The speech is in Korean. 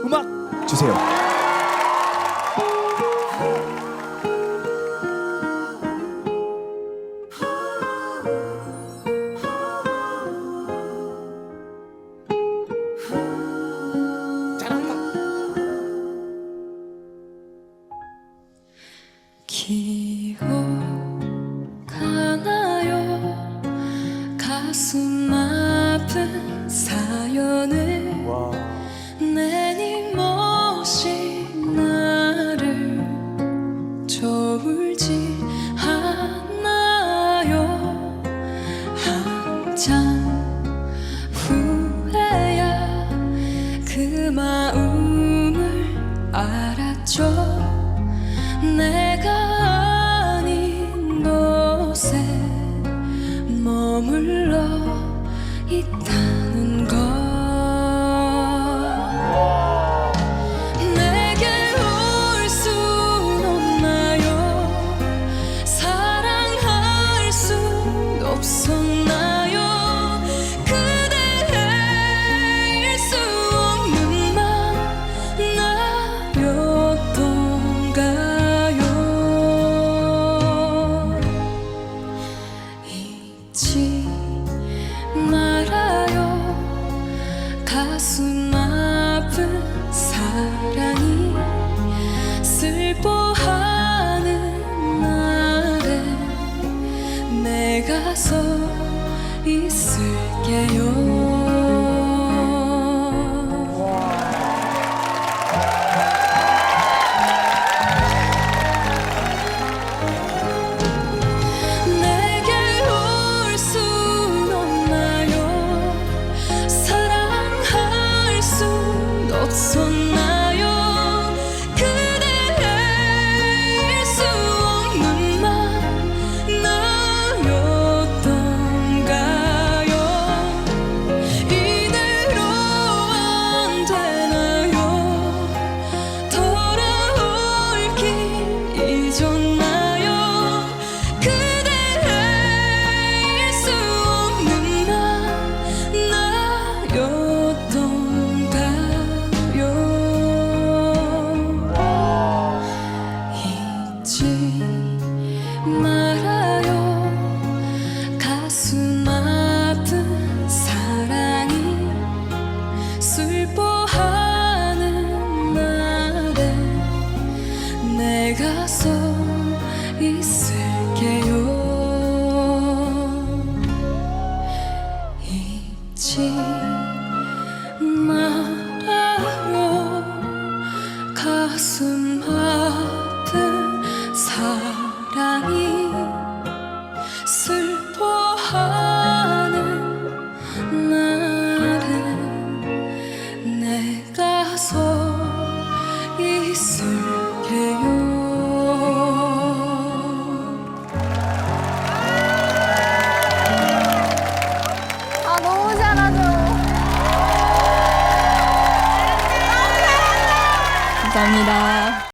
음악 주세요. 잘한다. 기 참 후에야. 그 마음을 알았죠? 내가 아닌 곳에 머물러 있다. 가슴 아픈 사랑이 슬퍼하는 날에 내가 서 있을게요. そんな 감사합니다.